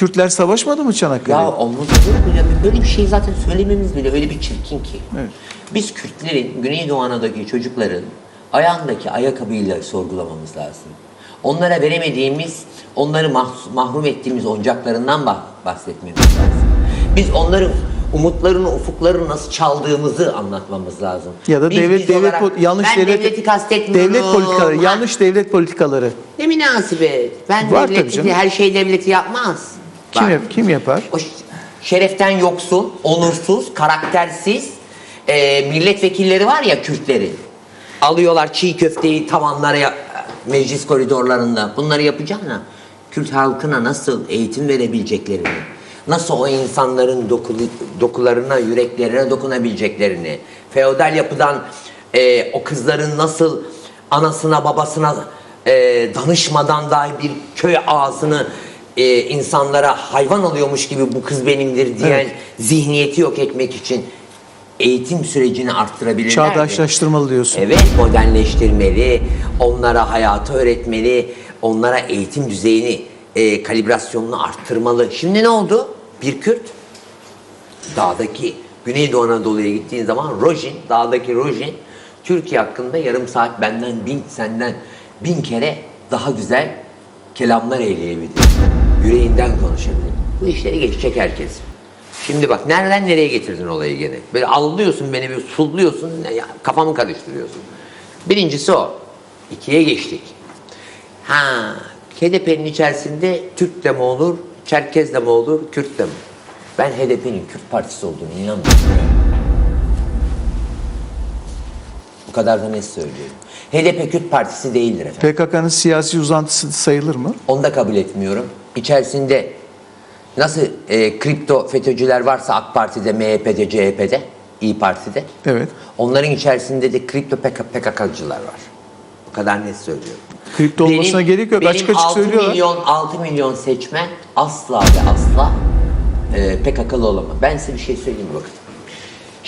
Kürtler savaşmadı mı Çanakkale'de? Ya olmaz olur mu ya? Böyle bir şey zaten söylememiz bile öyle bir çirkin ki. Evet. Biz Kürtlerin, Güneydoğu Anadolu'daki çocukların ayağındaki ayakkabıyla sorgulamamız lazım. Onlara veremediğimiz, onları mah- mahrum ettiğimiz oyuncaklarından bah- bahsetmemiz lazım. Biz onların umutlarını, ufuklarını nasıl çaldığımızı anlatmamız lazım. Ya da Biz- devlet biz devlet olarak- yanlış ben devlet devleti kastetmiyorum. devlet politikaları, Ha. yanlış devlet politikaları. Ne münasebet. Ben Var devleti her şey devleti yapmaz. Kim yap- kim yapar? o şereften yoksun, onursuz, karaktersiz e, milletvekilleri var ya Kürtlerin. Alıyorlar çiğ köfteyi tavanlara ya- meclis koridorlarında. Bunları yapacağına Kürt halkına nasıl eğitim verebileceklerini, nasıl o insanların dokulu, dokularına, yüreklerine dokunabileceklerini, feodal yapıdan e, o kızların nasıl anasına babasına e, danışmadan dahi bir köy ağasını e, insanlara hayvan alıyormuş gibi bu kız benimdir diyen Evet. zihniyeti yok etmek için eğitim sürecini arttırabilirler. Çağdaşlaştırmalı diyorsun. Evet modernleştirmeli, onlara hayatı öğretmeli, onlara eğitim düzeyini, e, kalibrasyonunu arttırmalı. Şimdi ne oldu? Bir Kürt dağdaki Güneydoğu Anadolu'ya gittiğin zaman Rojin, dağdaki Rojin Türkiye hakkında yarım saat benden bin, senden bin kere daha güzel kelamlar eyleyebilir. Yüreğinden konuşabilir. Bu işleri geçecek herkes. Şimdi bak nereden nereye getirdin olayı gene. Böyle allıyorsun beni bir sulluyorsun, kafamı karıştırıyorsun. Birincisi o. İkiye geçtik. Ha, HDP'nin içerisinde Türk de mi olur, Çerkez de mi olur, Kürt de mi? Ben HDP'nin Kürt partisi olduğunu inanmıyorum. Bu kadar da net söylüyorum. HDP Kürt partisi değildir efendim. PKK'nın siyasi uzantısı sayılır mı? Onu da kabul etmiyorum. İçerisinde nasıl e, kripto FETÖ'cüler varsa AK Parti'de, MHP'de, CHP'de, İyi Parti'de. Evet. Onların içerisinde de kripto PK, PKK'cılar var. Bu kadar net söylüyorum. Kripto olmasına gerek yok. Benim Açık açık 6 söylüyorlar. milyon, 6 milyon seçmen asla ve asla e, PKK'lı olamaz. Ben size bir şey söyleyeyim bakın.